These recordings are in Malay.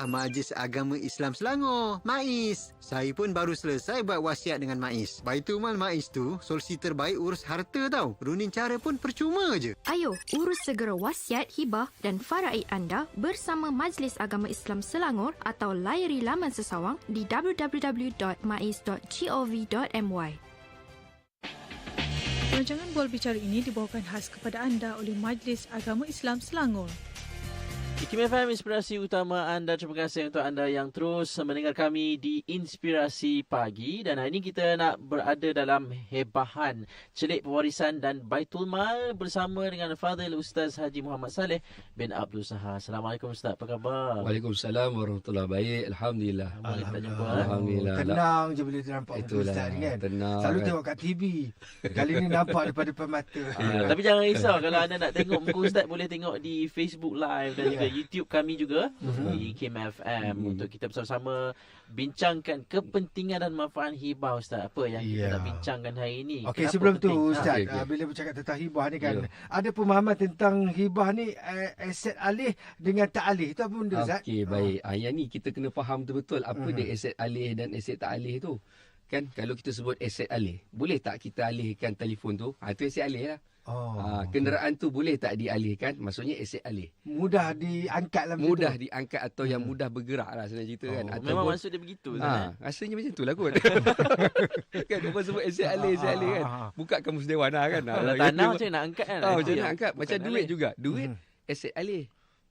Rujuklah Majlis Agama Islam Selangor, MAIS. Saya pun baru selesai buat wasiat dengan MAIS. Baitumal MAIS tu solusi terbaik urus harta tau. Runin cara pun percuma je. Ayo, urus segera wasiat, hibah dan faraid anda bersama Majlis Agama Islam Selangor atau layari laman sesawang di www.mais.gov.my. Rancangan Bual Bicara ini dibawakan khas kepada anda oleh Majlis Agama Islam Selangor. Ikim FM inspirasi utama anda. Terima kasih untuk anda yang terus mendengar kami di Inspirasi Pagi. Dan hari ini kita nak berada dalam hebahan celik pewarisan dan Baitul Mal bersama dengan Fadil Ustaz Haji Muhammad Saleh bin Abdul Sahar. Assalamualaikum Ustaz, apa khabar? Waalaikumsalam warahmatullahi baik. Alhamdulillah. Eh? Alhamdulillah. Tenang je bila nampak Itulah. Ustaz ni kan. Tenang. Selalu kan. tengok kat TV. Kali ni nampak depan-depan mata. Ah, Tapi jangan risau kalau anda nak tengok muka Ustaz boleh tengok di Facebook Live dan juga YouTube kami juga di Kim FM untuk kita bersama-sama bincangkan kepentingan dan manfaat hibah Ustaz. Apa yang kita Ya. nak bincangkan hari ini? Okey Kenapa sebelum penting? tu Ah, Ustaz, okey, okey. ah, bila bercakap tentang hibah ni kan, Ya. ada pemahaman tentang hibah ni eh, aset alih dengan tak alih. Itu apa benda Ustaz? Okey, baik. Ah, yang ni kita kena faham betul-betul apa Mhm. dia aset alih dan aset tak alih tu. Kan kalau kita sebut aset alih, boleh tak kita alihkan telefon tu? Ha tu aset alih lah. Oh, ha, kenderaan tu boleh tak dialihkan? Maksudnya aset alih. mudah diangkat lah Mudah tu. diangkat atau yang mudah bergerak lah sebenarnya cerita kan. Oh, Ataupun- Memang maksud dia begitu? Ha, rasanya macam tu lah kot. kan orang sebut aset alih, aset alih kan. Ah. Buka kamus dewan lah kan. Kalau Ah, tanah dia- macam nak angkat kan? Itu macam mana angkat? Macam duit alih. juga. Duit Mhm. aset alih.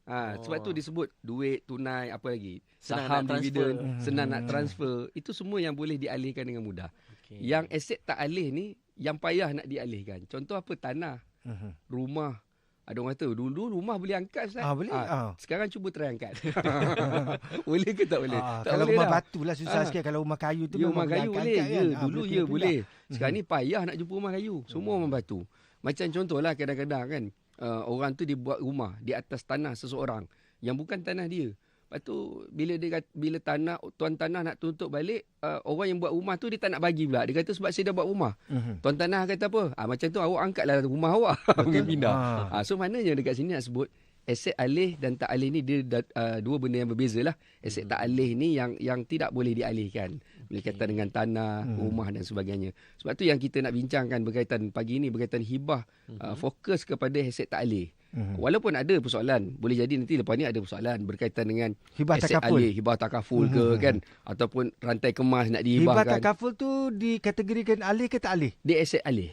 Ha, oh. sebab tu Oh. disebut duit, tunai, apa lagi? Senang Saham, nak transfer. dividen, Mhm. senang nak transfer. Itu semua yang boleh dialihkan dengan mudah. Okey. Yang aset tak alih ni yang payah nak dialihkan. Contoh apa? Tanah, Mhm. rumah. Ada orang kata dulu rumah boleh angkat Ustaz. Ah, boleh? Ah. Sekarang cuba try angkat. boleh ke tak boleh? Ah, tak kalau boleh rumah lah. batu lah susah Ah. sikit. Kalau rumah kayu tu Ya, rumah kayu boleh. angkat Ya, kan. Ah, dulu ya boleh. Mhm. Sekarang ni payah nak jumpa rumah kayu. Semua rumah batu. Macam contohlah kadang-kadang kan uh, orang tu dia buat rumah di atas tanah seseorang yang bukan tanah dia. Lepas tu bila dia kata, bila tanah tuan tanah nak tuntut balik uh, orang yang buat rumah tu dia tak nak bagi pula. Dia kata sebab saya dah buat rumah. Mhm. Tuan tanah kata apa? Ah macam tu awak angkatlah rumah awak. Pergi pindah. Ah. Ah so maknanya dekat sini nak sebut aset alih dan tak alih ni dia uh, dua benda yang berbeza lah. Aset tak alih ni yang yang tidak boleh dialihkan. Boleh kata dengan tanah, Hmm. rumah dan sebagainya. Sebab tu yang kita nak bincangkan berkaitan pagi ni berkaitan hibah uh, fokus kepada aset tak alih. Mhm. Walaupun ada persoalan, boleh jadi nanti lepas ni ada persoalan berkaitan dengan Hibah takaful. alih, hibah takaful ke Mhm. kan ataupun rantai kemas nak Hibah dihibahkan. takaful tu dikategorikan alih ke tak alih? Dia aset alih.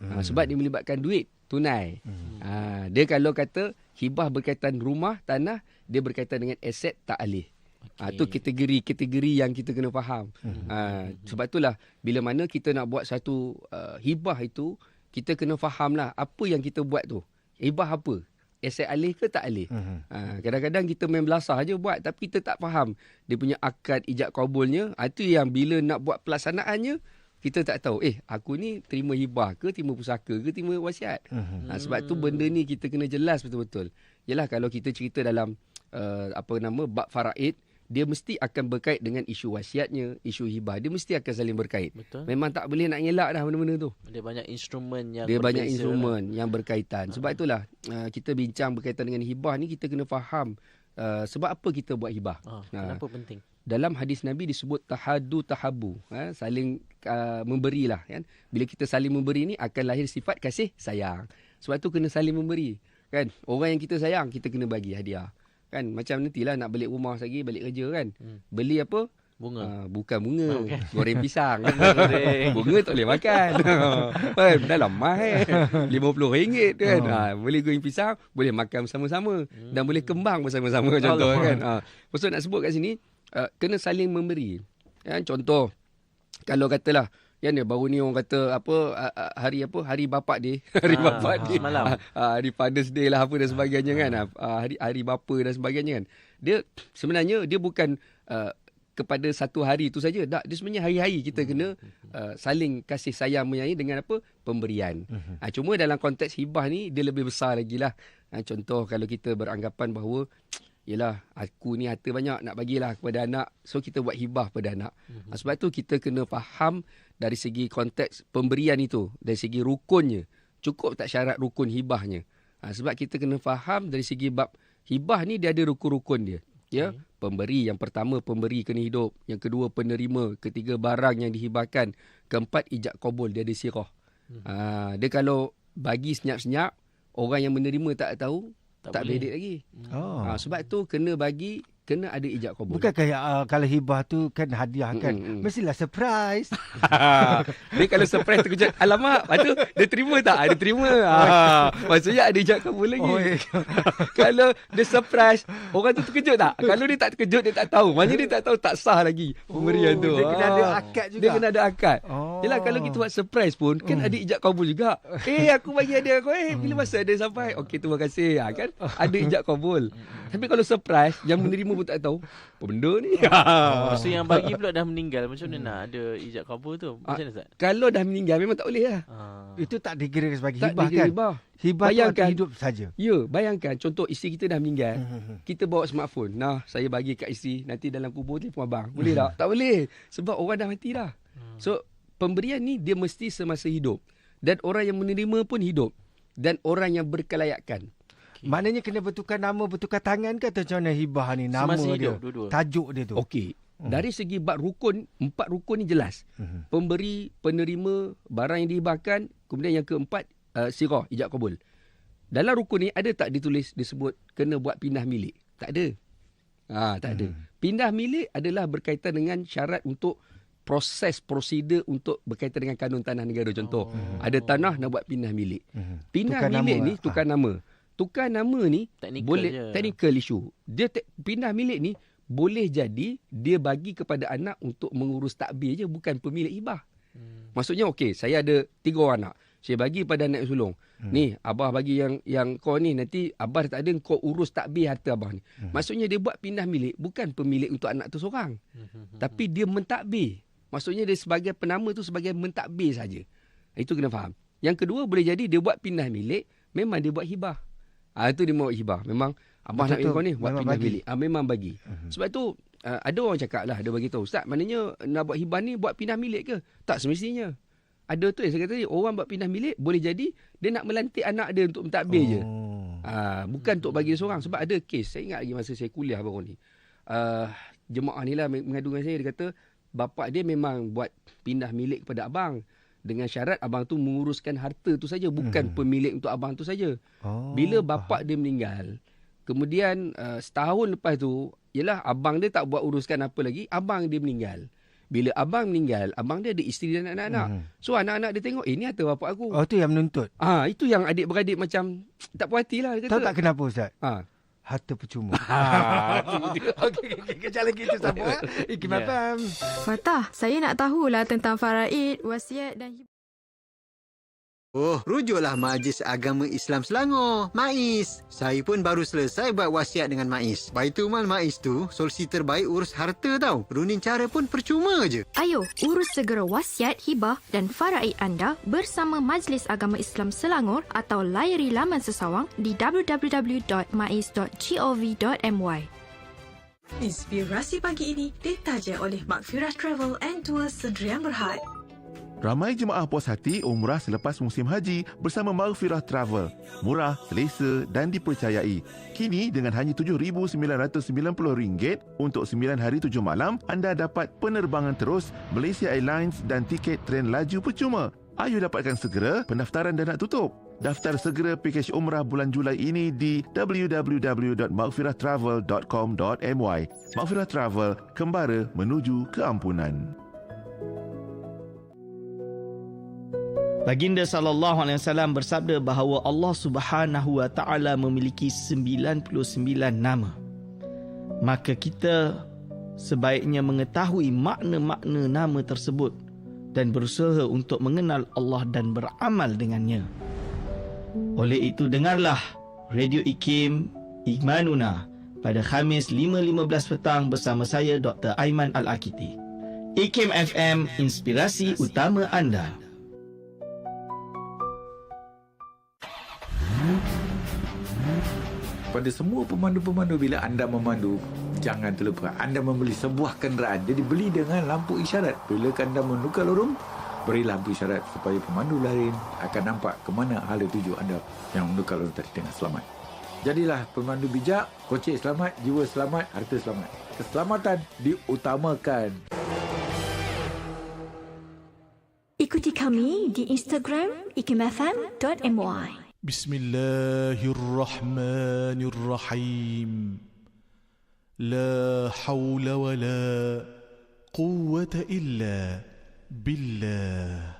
Hmm. Ha, sebab dia melibatkan duit tunai. Hmm. Ha, dia kalau kata hibah berkaitan rumah, tanah, dia berkaitan dengan aset tak alih. Ha, tu kategori-kategori yang kita kena faham. Hmm. Ha, sebab itulah bila mana kita nak buat satu uh, hibah itu, kita kena faham lah apa yang kita buat tu. Hibah apa? Aset alih ke tak alih? Mhm. Ha, kadang-kadang kita main belasah je buat tapi kita tak faham dia punya akad ijab kabulnya. Ha, itu yang bila nak buat pelaksanaannya kita tak tahu eh aku ni terima hibah ke terima pusaka ke terima wasiat. Mhm. Ha, sebab tu benda ni kita kena jelas betul-betul. Yalah kalau kita cerita dalam uh, apa nama bab faraid dia mesti akan berkait dengan isu wasiatnya, isu hibah. Dia mesti akan saling berkait. Betul. Memang tak boleh nak ngelak dah benda-benda tu. Dia banyak instrumen yang Dia banyak lah. instrumen yang berkaitan. Sebab itulah uh, kita bincang berkaitan dengan hibah ni kita kena faham uh, sebab apa kita buat hibah. Ah, Ha. kenapa penting? Dalam hadis Nabi disebut tahadu tahabu, ha, saling uh, memberilah kan. Bila kita saling memberi ni akan lahir sifat kasih sayang. Sebab tu kena saling memberi. Kan? Orang yang kita sayang kita kena bagi hadiah. Kan? Macam nantilah nak balik rumah lagi, balik kerja kan. Hmm. Beli apa? Bunga. Uh, bukan bunga, Oh, bukan. goreng pisang. Bunga tak boleh makan. kan dalam mahal. RM50 kan. Oh. Ha, boleh goreng pisang, boleh makan bersama-sama Hmm. dan boleh kembang bersama-sama contoh Allah. kan. Ha, maksud nak sebut kat sini uh, kena saling memberi. Kan contoh kalau katalah Kan dia baru ni orang kata apa hari apa? Hari bapak dia. Hari Ah, bapak dia. semalam. Ah, hari Father's Day lah apa dan sebagainya kan. Ah, hari hari bapa dan sebagainya kan. Dia sebenarnya dia bukan uh, kepada satu hari itu saja. Tak dia sebenarnya hari-hari kita kena uh, saling kasih sayang menyayangi dengan apa? Pemberian. Ha, cuma dalam konteks hibah ni dia lebih besar lagi lah. Ha, contoh kalau kita beranggapan bahawa Yelah, aku ni harta banyak nak bagilah kepada anak. So, kita buat hibah pada anak. Mhm. Ha, sebab tu, kita kena faham dari segi konteks pemberian itu. Dari segi rukunnya. Cukup tak syarat rukun hibahnya. Ha, sebab kita kena faham dari segi bab hibah ni dia ada rukun-rukun dia. Ya, pemberi yang pertama pemberi kena hidup, yang kedua penerima, ketiga barang yang dihibahkan, keempat ijab kabul dia ada sirah. Hmm. Ha, dia kalau bagi senyap-senyap, orang yang menerima tak tahu, Tak tak, tak boleh. bedek lagi. Oh. Ha, sebab tu kena bagi kena ada ijab kabul. Bukankah uh, kalau hibah tu kan hadiah kan? Mm, mm, mm. Mestilah surprise. dia kalau surprise terkejut, alamak, lepas tu dia terima tak? Ah, Dia terima. Ha, maksudnya ada ijab kabul lagi. Oh, ya. kalau dia surprise, orang tu terkejut tak? Kalau dia tak terkejut, dia tak tahu. Maknanya dia tak tahu tak sah lagi pemberian tu. Oh, Dia kena ada Ah. akad juga. Dia kena ada akad. Oh. Yelah kalau kita buat surprise pun kan Hmm. ada ijab kabul juga. Eh aku bagi hadiah kau eh bila masa ada sampai. Okey terima kasih. Ha, kan ada ijab kabul. Tapi kalau surprise yang menerima pun tak tahu. Apa benda ni? Oh, so yang bagi pula dah meninggal macam mana nak ada ijab kabul tu? Macam mana Ustaz? kalau dah meninggal memang tak boleh lah. Ah. Itu tak dikira sebagai Tak hibah dikira kan? hibah. Hibah Bayangkan. tu hidup saja. Ya, bayangkan contoh isteri kita dah meninggal. Hmm. Kita bawa smartphone. Nah, saya bagi kat isteri. Nanti dalam kubur telefon abang. Boleh tak? tak boleh. Sebab orang dah mati dah. So, pemberian ni dia mesti semasa hidup. Dan orang yang menerima pun hidup. Dan orang yang berkelayakan. Maknanya kena bertukar nama, bertukar tangan ke atau macam mana hibah ni? Nama Semasa dia. hidup, dua-dua. Tajuk dia tu. Okey. Dari segi bab rukun, empat rukun ni jelas. Mhm. Pemberi, penerima, barang yang dihibahkan. Kemudian yang keempat, uh, sirah, ijab kabul. Dalam rukun ni ada tak ditulis disebut kena buat pindah milik? Tak ada. Ha, tak ada. Pindah milik adalah berkaitan dengan syarat untuk proses prosedur untuk berkaitan dengan kanun tanah negara contoh. Oh. Ada tanah nak buat pindah milik. Mhm. Pindah Tukar milik nama. ni tukar nama. Tukar nama ni Teknikal boleh je. technical issue. Dia te, pindah milik ni boleh jadi dia bagi kepada anak untuk mengurus takbir je bukan pemilik hibah. Hmm. Maksudnya okey, saya ada tiga orang anak. Saya bagi pada anak sulung. Hmm. Ni abah bagi yang yang kau ni nanti abah tak ada kau urus takbir harta abah ni. Hmm. Maksudnya dia buat pindah milik bukan pemilik untuk anak tu seorang. Hmm. Tapi dia mentadbir. Maksudnya dia sebagai penama tu sebagai mentadbir saja. Itu kena faham. Yang kedua boleh jadi dia buat pindah milik, memang dia buat hibah. Ah itu dia mau hibah. Memang abah nak kau ni buat pindah bagi. milik. Ah memang bagi. Mhm. Sebab tu uh, ada orang cakap lah dia bagi tahu, "Ustaz, maknanya nak buat hibah ni buat pindah milik ke?" Tak semestinya. Ada tu yang saya kata tadi, orang buat pindah milik boleh jadi dia nak melantik anak dia untuk mentadbir je. Oh. Ah, bukan untuk bagi dia seorang sebab ada kes saya ingat lagi masa saya kuliah baru ni. Uh, jemaah ni lah mengadu dengan saya dia kata bapak dia memang buat pindah milik kepada abang dengan syarat abang tu menguruskan harta tu saja bukan Hmm. pemilik untuk abang tu saja. Oh, Bila bapak dia meninggal kemudian uh, setahun lepas tu ialah abang dia tak buat uruskan apa lagi abang dia meninggal. Bila abang meninggal abang dia ada isteri dan anak-anak. Mhm. So anak-anak dia tengok eh ni harta bapak aku. Oh tu yang menuntut. Ah itu yang adik-beradik macam tak puas hati lah dia Tahu kata. tak kenapa Ustaz? Ah. Harta percuma. Ah, Okey. Kejap lagi kita sambung. eh. Ikim Ya. FM. Fatah, saya nak tahulah tentang faraid, wasiat dan. Oh, rujuklah Majlis Agama Islam Selangor, MAIS. Saya pun baru selesai buat wasiat dengan MAIS. Baitul MAIS tu solusi terbaik urus harta tau. Runin cara pun percuma je. Ayo, urus segera wasiat, hibah dan faraid anda bersama Majlis Agama Islam Selangor atau layari laman sesawang di www.mais.gov.my. Inspirasi pagi ini ditaja oleh Makfirah Travel and Tours Sedrian Berhad. Ramai jemaah puas hati umrah selepas musim haji bersama Maghfirah Travel. Murah, selesa dan dipercayai. Kini dengan hanya RM7,990 untuk 9 hari 7 malam, anda dapat penerbangan terus Malaysia Airlines dan tiket tren laju percuma. Ayo dapatkan segera, pendaftaran dah nak tutup. Daftar segera pakej umrah bulan Julai ini di www.maghfirahtravel.com.my. Maghfirah Travel, kembara menuju keampunan. Baginda sallallahu alaihi wasallam bersabda bahawa Allah Subhanahu wa taala memiliki 99 nama. Maka kita sebaiknya mengetahui makna-makna nama tersebut dan berusaha untuk mengenal Allah dan beramal dengannya. Oleh itu dengarlah Radio Ikim Imanuna pada Khamis 5.15 petang bersama saya Dr. Aiman Al-Akiti. Ikim FM, inspirasi utama anda. Pada semua pemandu-pemandu bila anda memandu, jangan terlupa anda membeli sebuah kenderaan. Jadi beli dengan lampu isyarat. Bila anda menukar lorong, beri lampu isyarat supaya pemandu lain akan nampak ke mana hala tuju anda yang menukar lorong tadi dengan selamat. Jadilah pemandu bijak, kocik selamat, jiwa selamat, harta selamat. Keselamatan diutamakan. Ikuti kami di Instagram ikimfm.my. بسم الله الرحمن الرحيم لا حول ولا قوة إلا بالله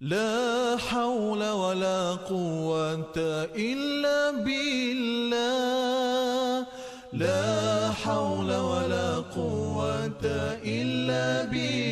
لا حول ولا قوة إلا بالله لا حول ولا قوة إلا بالله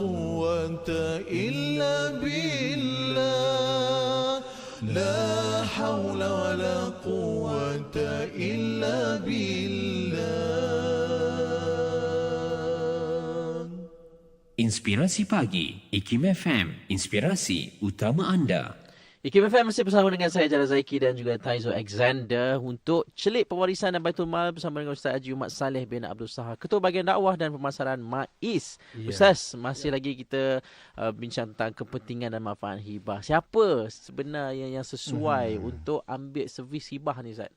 قوة إلا بالله لا حول ولا قوة إلا بالله Inspirasi Pagi, IKIM FM, inspirasi utama anda. IKIM FM masih bersama dengan saya Jara Zaiki dan juga Taizo Alexander untuk celik pewarisan dan Baitul Mal bersama dengan Ustaz Haji Umat Saleh bin Abdul Sahar, Ketua Bahagian Dakwah dan Pemasaran MAIS. Ya. Ustaz, masih lagi kita uh, bincang tentang kepentingan dan manfaat hibah. Siapa sebenarnya yang sesuai Hmm. untuk ambil servis hibah ni Ustaz?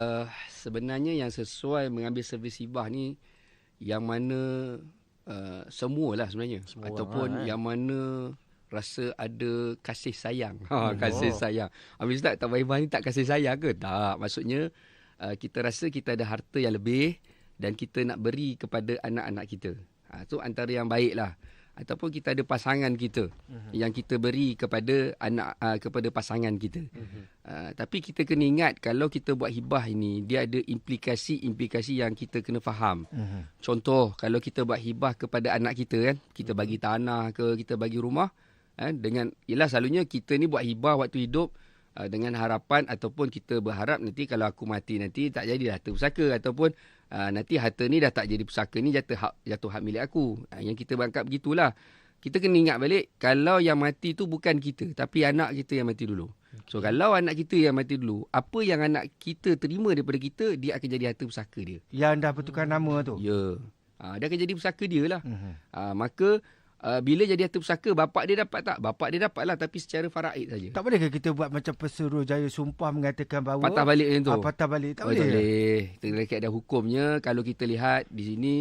Uh, sebenarnya yang sesuai mengambil servis hibah ni yang mana uh, semualah sebenarnya Semua, ataupun ha, eh. yang mana rasa ada kasih sayang. Ha, Hmm. kasih Oh. sayang. Habis Ustaz tak hibah ni tak kasih sayang ke? Tak. Maksudnya uh, kita rasa kita ada harta yang lebih dan kita nak beri kepada anak-anak kita. Ha, tu antara yang baik lah. Ataupun kita ada pasangan kita Mhm. yang kita beri kepada anak uh, kepada pasangan kita. Mhm. Uh, tapi kita kena ingat kalau kita buat hibah ini dia ada implikasi-implikasi yang kita kena faham. Mhm. Contoh kalau kita buat hibah kepada anak kita kan, kita bagi tanah ke, kita bagi rumah eh, dengan ialah selalunya kita ni buat hibah waktu hidup uh, dengan harapan ataupun kita berharap nanti kalau aku mati nanti tak jadi harta pusaka ataupun uh, nanti harta ni dah tak jadi pusaka ni jatuh hak jatuh hak milik aku. Uh, yang kita berangkap begitulah. Kita kena ingat balik kalau yang mati tu bukan kita tapi anak kita yang mati dulu. So kalau anak kita yang mati dulu, apa yang anak kita terima daripada kita, dia akan jadi harta pusaka dia. Yang dah bertukar nama tu. Ya. Ha, dia akan jadi pusaka dia lah. Mhm. Ha, maka uh, bila jadi harta pusaka, bapak dia dapat tak? Bapak dia dapat lah tapi secara faraid saja. Tak boleh ke kita buat macam pesuruh jaya sumpah mengatakan bahawa Patah balik macam tu. Ah, patah balik. Tak Oh, boleh. Tak boleh. Dalam keadaan hukumnya, kalau kita lihat di sini,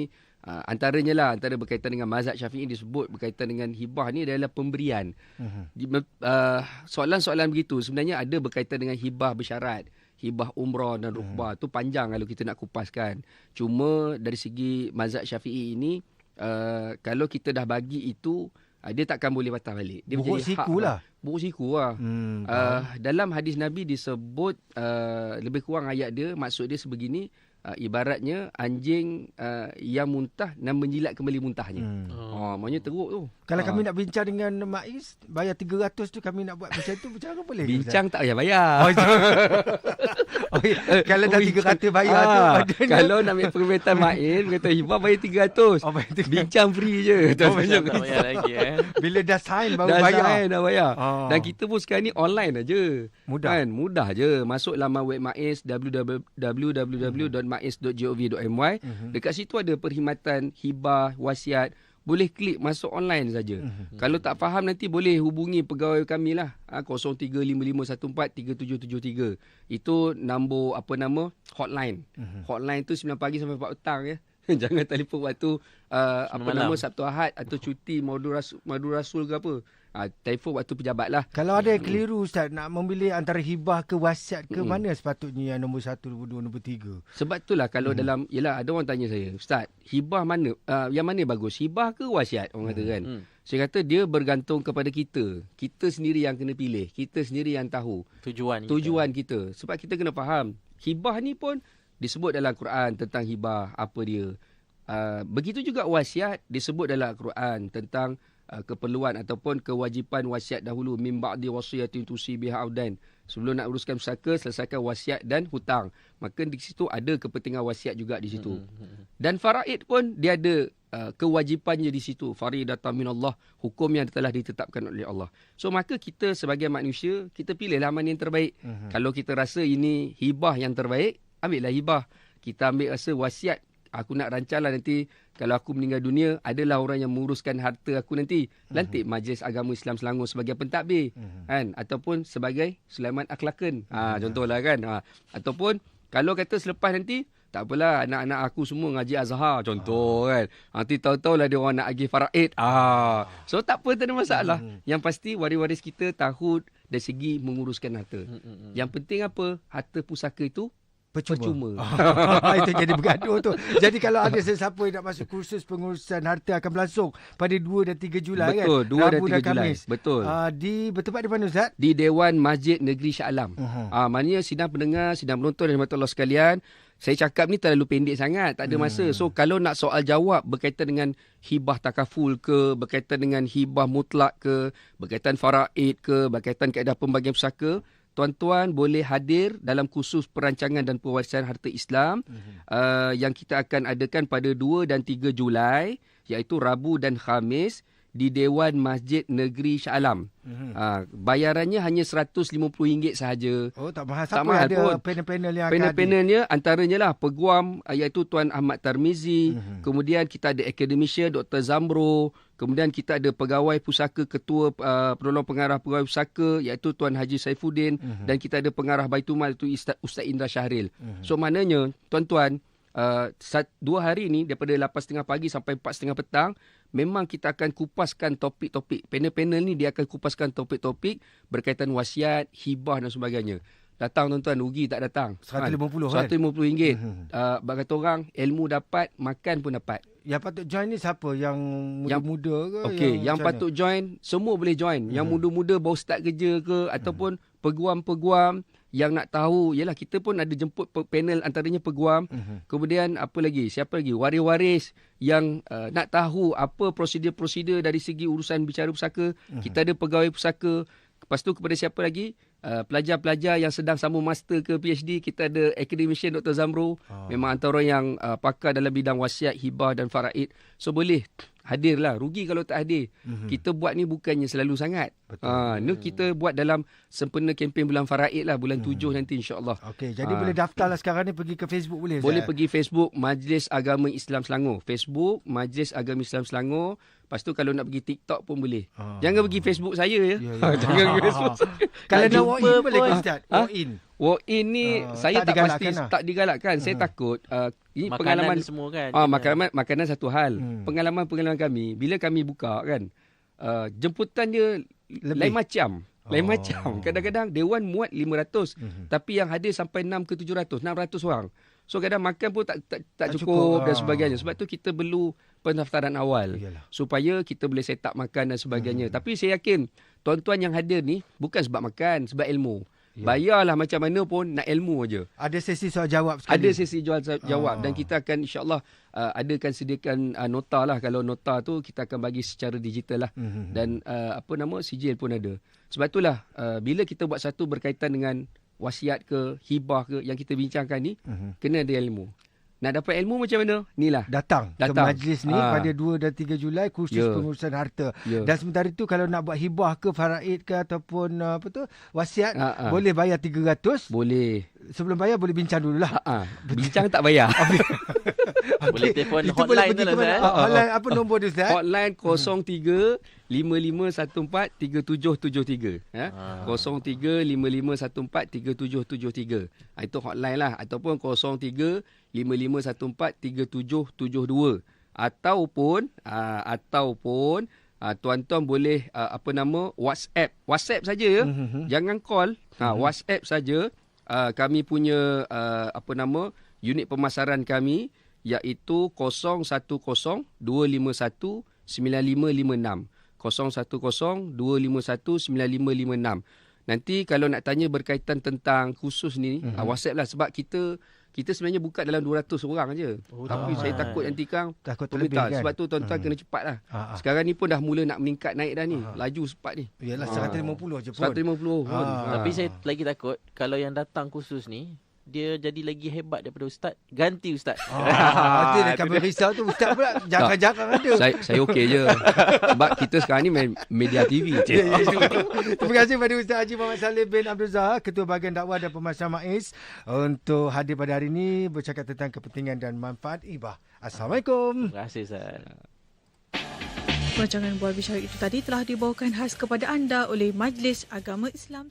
uh, antaranya lah, antara berkaitan dengan mazhab syafi'i disebut berkaitan dengan hibah ni adalah pemberian. Mhm. Di, uh, soalan-soalan begitu sebenarnya ada berkaitan dengan hibah bersyarat. Hibah umrah dan rukbah. Tu panjang kalau kita nak kupaskan. Cuma dari segi mazhab syafi'i ini, uh, kalau kita dah bagi itu, uh, dia takkan boleh patah balik. Dia Buruk menjadi hak siku lah. Buruk siku lah. Hmm, Uh, dalam hadis Nabi disebut uh, lebih kurang ayat dia maksud dia sebegini uh, ibaratnya anjing uh, yang muntah dan menjilat kembali muntahnya. Hmm. Oh, maknanya teruk tu. Kalau Ah. kami nak bincang dengan Maiz, bayar 300 tu kami nak buat macam tu, macam mana boleh? ke, bincang Ustaz? tak payah bayar. Oh, oh, ya. Kalau dah 300 bayar tu, Ah, maknanya- Kalau nak ambil perkhidmatan main, perkhidmatan hibah bayar 300. Oh, bayar 300. Bincang free je. Oh, Tak bincang payah tak payah lagi, eh. Bila dah sign baru dah bayar. Sign, dah bayar. Ah. Oh. Dan kita pun sekarang ni online aja. Mudah. Kan? Mudah je. Masuk laman web MAIS www.mais.gov.my. Mhm. Dekat situ ada perkhidmatan hibah, wasiat. Boleh klik masuk online saja. Mhm. Kalau tak faham nanti boleh hubungi pegawai kami lah. Ha, 0355143273. Itu nombor apa nama? Hotline. Mhm. Hotline tu 9 pagi sampai 4 petang ya. Jangan telefon waktu uh, apa malam. nama Sabtu Ahad atau cuti madu rasul, madu rasul ke apa. Ha, telefon waktu pejabat lah. Kalau ada yang keliru Ustaz nak memilih antara hibah ke wasiat ke Mm-mm. mana sepatutnya yang nombor satu, nombor dua, nombor tiga? Sebab itulah kalau Mhm. dalam yalah ada orang tanya saya, Ustaz, hibah mana uh, yang mana bagus? Hibah ke wasiat? Orang kata kan. Hmm. Saya kata dia bergantung kepada kita. Kita sendiri yang kena pilih. Kita sendiri yang tahu Tujuan. tujuan kita. Sebab kita kena faham, hibah ni pun disebut dalam Quran tentang hibah apa dia. Uh, begitu juga wasiat disebut dalam Quran tentang uh, keperluan ataupun kewajipan wasiat dahulu min ba'di wasiyatin tusi biha audain. Sebelum nak uruskan pusaka, selesaikan wasiat dan hutang. Maka di situ ada kepentingan wasiat juga di situ. Hmm. Dan faraid pun dia ada uh, kewajipannya di situ. Faridatan minallah, hukum yang telah ditetapkan oleh Allah. So maka kita sebagai manusia, kita pilihlah mana yang terbaik. Mhm. Kalau kita rasa ini hibah yang terbaik, ambillah hibah. Kita ambil rasa wasiat. Aku nak rancanglah nanti kalau aku meninggal dunia, adalah orang yang menguruskan harta aku nanti. Lantik Majlis Agama Islam Selangor sebagai pentadbir. Mhm. Kan? Ataupun sebagai Sulaiman Akhlakan. Ha, contohlah kan. Ha. Ataupun kalau kata selepas nanti, tak apalah anak-anak aku semua ngaji Azhar contoh kan. Nanti tahu-tahu lah dia orang nak agih faraid. Ah. So tak apa tak ada masalah. Yang pasti waris-waris kita tahu dari segi menguruskan harta. Yang penting apa? Harta pusaka itu Percuma. percuma. itu jadi bergaduh tu. Jadi kalau ada sesiapa yang nak masuk kursus pengurusan harta akan berlangsung pada 2 dan 3 Julai Betul, kan. 2 dan Rabu 3 Julai. Betul. Uh, di bertempat di mana Ustaz? di Dewan Masjid Negeri Shah Alam. Mhm. Ah, maknanya sidang pendengar, sidang penonton dan Allah sekalian, saya cakap ni terlalu pendek sangat, tak ada masa. So kalau nak soal jawab berkaitan dengan hibah takaful ke, berkaitan dengan hibah mutlak ke, berkaitan faraid ke, berkaitan kaedah pembagian pusaka, tuan-tuan boleh hadir dalam kursus perancangan dan pewarisan harta Islam uh, yang kita akan adakan pada 2 dan 3 Julai iaitu Rabu dan Khamis di Dewan Masjid Negeri Shah Alam. Mhm. Uh, bayarannya hanya RM150 sahaja. Oh tak mahal. Tak Siapa mahal ada pun. panel-panel yang? Panel-panelnya antaranya lah peguam uh, iaitu Tuan Ahmad Tarmizi, Mhm. kemudian kita ada akademisian Dr. Zamro, kemudian kita ada pegawai pusaka ketua uh, penolong pengarah pegawai pusaka iaitu Tuan Haji Saifuddin Mhm. dan kita ada pengarah Baitul Mal itu Ustaz, Ustaz Indra Syahril. Mhm. So maknanya tuan-tuan uh, sat, dua hari ni daripada 8.30 pagi sampai 4.30 petang memang kita akan kupaskan topik-topik. Panel-panel ni dia akan kupaskan topik-topik berkaitan wasiat, hibah dan sebagainya. Datang tuan-tuan, rugi tak datang. RM150 kan? RM150. Mhm. Uh, bagi kata orang, ilmu dapat, makan pun dapat. Yang patut join ni siapa? Yang muda-muda ke? Okey, yang, macam patut join, semua boleh join. Yang muda-muda baru start kerja ke ataupun peguam-peguam yang nak tahu, yalah kita pun ada jemput panel antaranya peguam. Mhm. Kemudian apa lagi? Siapa lagi? Waris-waris yang uh, nak tahu apa prosedur-prosedur dari segi urusan bicara pusaka. Mhm. Kita ada pegawai pusaka. Lepas tu kepada siapa lagi? Uh, pelajar-pelajar yang sedang sambung master ke PhD, kita ada academician Dr. Zamro. Oh. Memang antara yang uh, pakar dalam bidang wasiat, hibah dan faraid. So boleh hadirlah. Rugi kalau tak hadir. Mhm. Kita buat ni bukannya selalu sangat. Betul. Ha, ni kita buat dalam sempena kempen bulan faraid lah. Bulan tujuh nanti insyaAllah. Okey, jadi Ah. boleh daftarlah sekarang ni pergi ke Facebook boleh Boleh Ustaz? pergi Facebook Majlis Agama Islam Selangor. Facebook Majlis Agama Islam Selangor. Lepas tu kalau nak pergi TikTok pun boleh. Ah. Jangan pergi Facebook saya ya. Ha, ya. Jangan pergi Facebook saya. Kalau nak walk in boleh ke pun- Ustaz? Ha? Walk in. Walk in ni Ah, saya tak tak, pasti digalakkan lah. tak digalakkan. Saya Hmm. takut uh, ini Makanan pengalaman semua kan. Ah makanan makanan satu hal. Hmm. Pengalaman-pengalaman kami bila kami buka kan uh, jemputan dia Lebih. lain macam. Lain Oh. macam. Kadang-kadang dewan muat 500 Mhm. tapi yang hadir sampai 6 ke 700, 600 orang. So kadang makan pun tak tak, tak, Tak cukup, cukup, dan ah. sebagainya. Sebab tu kita perlu pendaftaran awal Iyalah. supaya kita boleh set up makan dan sebagainya. Hmm. Tapi saya yakin tuan-tuan yang hadir ni bukan sebab makan, sebab ilmu. Ya. Bayarlah macam mana pun nak ilmu aja. Ada sesi soal jawab sekali. Ada sesi jual jawab Ah. dan kita akan insyaAllah uh, adakan sediakan uh, nota lah. Kalau nota tu kita akan bagi secara digital lah. Mhm. Dan uh, apa nama sijil pun ada. Sebab itulah uh, bila kita buat satu berkaitan dengan wasiat ke hibah ke yang kita bincangkan ni Mhm. kena ada ilmu. Nak dapat ilmu macam mana? Inilah. Datang, Datang. ke majlis ni Ah. pada 2 dan 3 Julai kursus Ya. pengurusan harta. Ya. Dan sementara itu kalau nak buat hibah ke faraid ke ataupun uh, apa tu wasiat Ah, ah. boleh bayar 300. Boleh. Sebelum bayar boleh bincang dululah. Ha, bincang tak bayar. Boleh telefon Itu hotline boleh tu lah? Ustaz. Ah, Hotline apa nombor dia Ustaz? Hotline 03 5514 3773 ya. Ah. 03 5514 3773. Ah, itu hotline lah ataupun 03 5514 3772 ataupun uh, ataupun uh, tuan-tuan boleh uh, apa nama WhatsApp. WhatsApp saja ya. Mhm. Jangan call. Ha, Mhm. WhatsApp saja. Uh, kami punya uh, apa nama unit pemasaran kami iaitu 010 251 9556. 010 251 9556. Nanti kalau nak tanya berkaitan tentang khusus ni, Mhm. mm-hmm. WhatsApp lah sebab kita kita sebenarnya buka dalam 200 orang aja. Oh, Tapi ramai. saya takut nanti kang Takut terlebih kan? Sebab tu tuan-tuan Hmm. kena cepat lah. Ah, ah. Sekarang ni pun dah mula nak meningkat naik dah ni. Ah. Laju cepat ni. Yalah Ah. 150 je pun. 150 pun. Ah. Tapi saya lagi takut kalau yang datang khusus ni dia jadi lagi hebat daripada ustaz, ganti ustaz. Ah, itu dia kami risau tu Ustaz pula jangan-jangan ada. Saya saya okey je. Sebab kita sekarang ni main media TV. Ya, ya, ya. Terima kasih kepada Ustaz Haji Muhammad Saleh bin Abdul Zahar, Ketua Bahagian Dakwah dan Pemasaran MAIS untuk hadir pada hari ini bercakap tentang kepentingan dan manfaat ibah. Assalamualaikum. Terima kasih Ustaz. Rancangan Bual Bicara itu tadi telah dibawakan khas kepada anda oleh Majlis Agama Islam.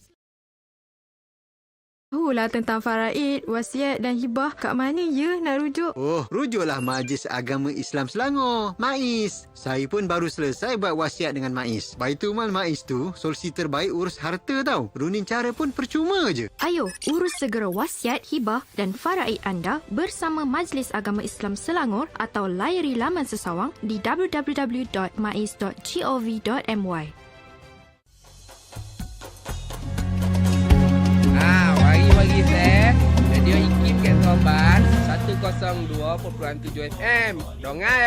Tahulah tentang faraid, wasiat dan hibah kat mana ya nak rujuk? Oh, rujuklah Majlis Agama Islam Selangor, MAIS. Saya pun baru selesai buat wasiat dengan MAIS. Baitul Mal MAIS tu solusi terbaik urus harta tau. Runin cara pun percuma je. Ayo, urus segera wasiat, hibah dan faraid anda bersama Majlis Agama Islam Selangor atau layari laman sesawang di www.mais.gov.my. Bagi-bagi saya Radio IKIM kat Soban 102.7 FM. Dongai.